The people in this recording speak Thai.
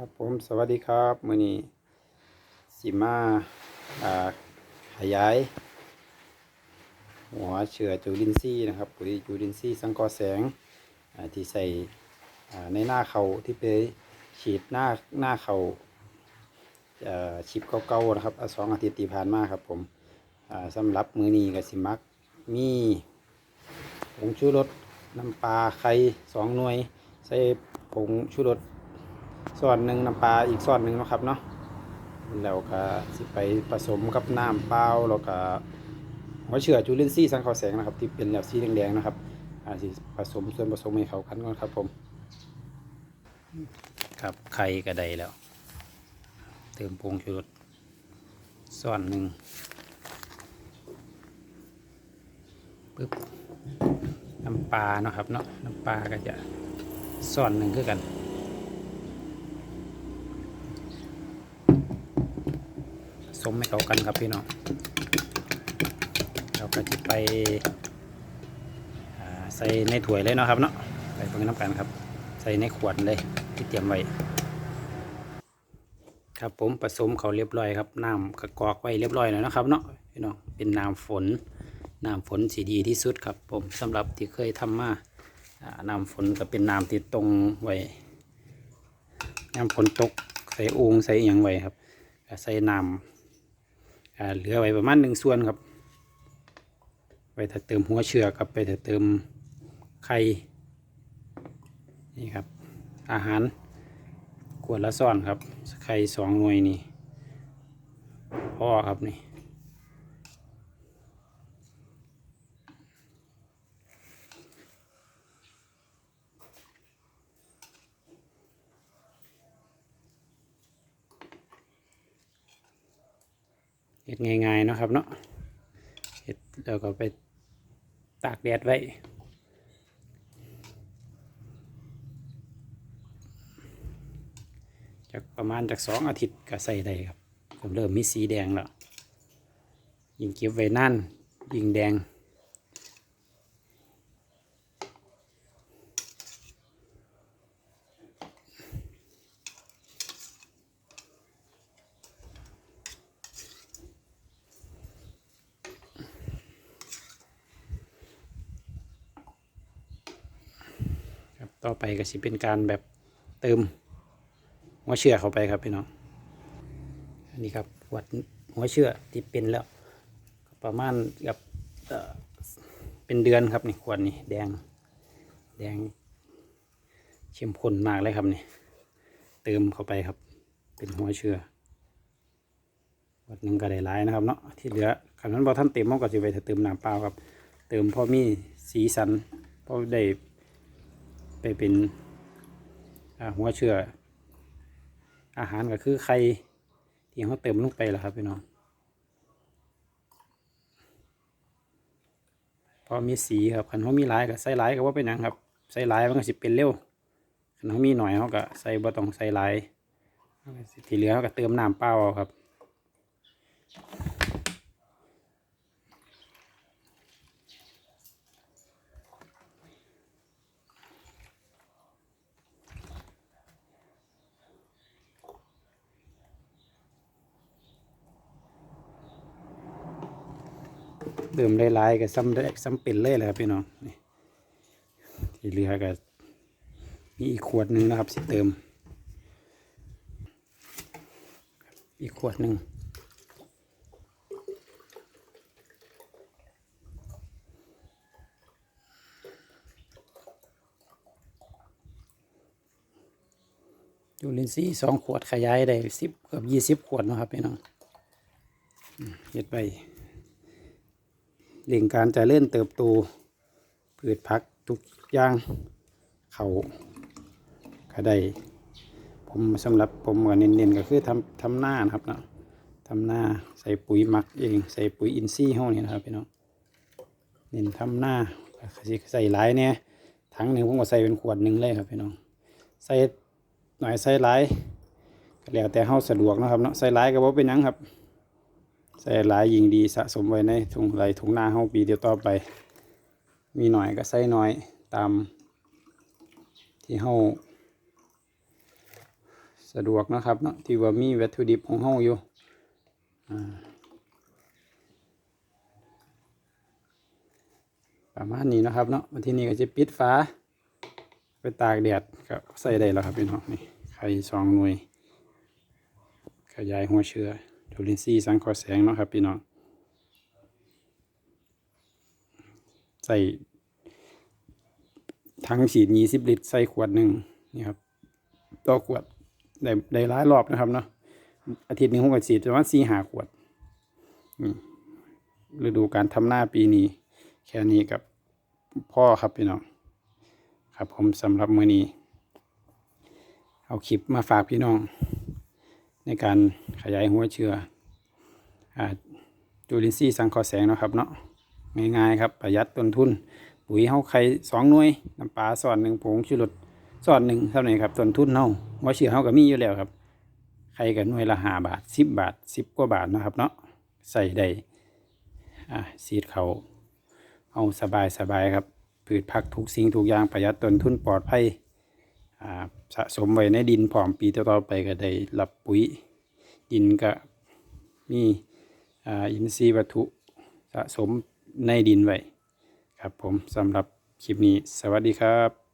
ครับผมสวัสดีครับมือนี้สิมาอ่าขยาย หัวเชื้อจุลินทรีย์นะครับปุ๋ยจุลินทรีย์สังเคราะห์แสงที่ใส่ในหน้าเขาที่ไปฉีดหน้าหน้าเขาชิปเก่าๆนะครับอ่าสองอาทิตย์ที่ผ่านมาครับผมสำหรับมือนี้กับสิมักมีผงชูรสน้ำปลาไข่สองหน่วย ใส่ผงชูรส ส่วนหนึ่งน้ำปลาอีกส่วนหนึ่งนะครับเนาะแล้วก็สิไปผสมกับน้ำเปล่าแล้วก็หัวเชื้อจุลินทรีย์สังเคราะห์แสงนะครับที่เป็นแบบสีแดงๆนะครับอาสิผสมส่วนผสมให้เข้ากันก่อนครับผมครับไข่ก็ไดแล้ว เติมผงชูรสส่วนหนึ่งปึ๊บน้ำปลาเนาะครับเนาะน้ำปลาก็จะส่วนหนึ่งคือกัน มให้เข้ากันครับพี่น้องเราก็จะไปใส่ในถ้วยเลยเนาะครับเนาะไปเพิ่งน้ำกันครับ ใส่ในขวดเลยที่เตรียมไว้ครับผมผสมเขาเรียบร้อยครับน้ำกระกอกไว้เรียบร้อยแล้วนะครับเนาะพี่น้องเป็นน้ำฝนน้ำฝนสีดีที่สุดครับผมสำหรับที่เคยทำมาอ่าน้ำฝนก็เป็นน้ำที่ตรงไว้น้ำฝนตกใส่โองใส่อหย่างไว้ครับใส่น้ำ เหลือไว้ประมาณหนึ่งส่วนครับ ไปถ้าเติมหัวเชือกับไปถ้าเติมไข่นี่ครับ อาหารขวดละซ่อนครับไข่สองหน่วยนี่พ่อครับนี่ เห็ดง่ายๆนะครับเนาะเห็ดแล้วก็ไปตากแดดไว้จากประมาณจากสองอาทิตย์ก็ใส่ได้ครับผมเริ่มมีสีแดงแล้ว ยิ่งเก็บไว้นั่นยิ่งแดง ต่อไปก็สิเป็นการแบบเติมหัวเชื่อเข้าไปครับพี่น้องอันนี้ครับขวดหัวเชื่อที่เป็นแล้วประมาณกับเป็นเดือนครับนี่ขวดนี่แดงแดงเข้มข้นมากเลยครับนี่เติมเข้าไปครับ เป็นหัวเชื่อขวดหนึ่งก็ได้หลายนะครับเนาะที่เหลือคำนั้นพอท่านเต็มมันก็จะไปเติมน้ำเปล่าครับ เติมพอมีสีสันพอได้ ไปเป็นหัวเชื้ออาหารก็คือไข่ที่เขาเติมลงไปแล้วครับพี่น้องพอมีสีครับขันเขามีลายก็ใส่ลายก็ว่าเป็นยังครับใส่ลายมันก็สิเป็นเร็วขันเขามีหน่อยเขาก็ใส่บ่ต้องใส่ลายที่เหลือเขาก็เติมน้ำเปล่าเอาครับ เริ่มหลายๆก็ซ้ำได้ซ้ำเป็นเลยแหละครับพี่น้องนี่ที่เหลือก็มีอีกขวดหนึ่งนะครับสิเติม อีกขวดหนึ่งยูรินซีย์สองขวดขยายได้สิบเกือบยี่สิบขวดนะครับพี่น้องเฮ็ดไป เร่งการจะเลื่อนเติบโตพืชพักทุกอย่างเขาก็ได้ผมสำหรับผมก็เน้นๆก็คือทำทำหน้านะครับเนาะทำหน้าใส่ปุ๋ยหมักเองใส่ปุ๋ยอินทรีย์ห้องนี่นะครับพี่น้องเน้นทำหน้าใส่หลายเนี่ยถังหนึ่งผมก็ใส่เป็นขวดหนึ่งเลยครับพี่น้องใส่หน่อยใส่หลายแล้วแต่เฮาสะดวกนะครับเนาะใส่หลายก็บ่เป็นหยังครับ ใส่หลายยิงดีสะสมไว้ในถุงไหลถุงหน้าห้องปีเดียวต่อไป มีหน่อยก็ใส่หน่อยตามที่ห้าใส่สะดวกนะครับเนาะที่ว่ามีวัตถุดิบของเฮาอยู่อ่าประมาณนี้นะครับเนาะวันที่นี้ก็จะปิดฟ้า ไปตากแดดก็ใส่ได้แล้วครับพี่น้องนี่ไข่สองหน่วย ขยายหัวเชื้อ จุลินทรีย์สังเคราะห์แสงเนาะครับพี่น้องใส่ถังฉีดยี่สิบลิตรใส่ขวดหนึ่งนี่ครับต่อขวดได้ได้หลายรอบนะครับเนาะอาทิตย์หนึ่งผมก็ฉีดประมาณสี่หาขวดนี่ฤดูการทำหน้าปีนี้ แค่นี้กับพ่อครับพี่น้องครับผมสำหรับมือนี้ เอาคลิปมาฝากพี่น้อง ในการขยายหัวเชื้อจุลินทรีย์สังเคราะห์แสงนะครับเนาะง่ายๆครับประหยัดต้นทุน ปุ๋ยเฮาไข่สองหน่วยน้ำปลาส่วนหนึ่งผงชูรสส่วนหนึ่งเท่านั้นครับต้นทุนเฮาหัวเชื้อเฮาก็มีอยู่แล้วครับไข่กันหน่วยละห้าบาทสิบบาทสิบกว่าบาทนะครับเนาะใส่ได้อ่าสีดเขาเอาสบายสบายๆครับ พืชผักทุกสิ่งทุกอย่างประหยัดต้นทุนปลอดภัย สะสมไว้ในดินพร้อมปีต่อๆไปก็ได้รับปุ๋ยดินก็มีอินทรีย์วัตถุสะสมในดินไว้ครับผมสำหรับคลิปนี้ สวัสดีครับ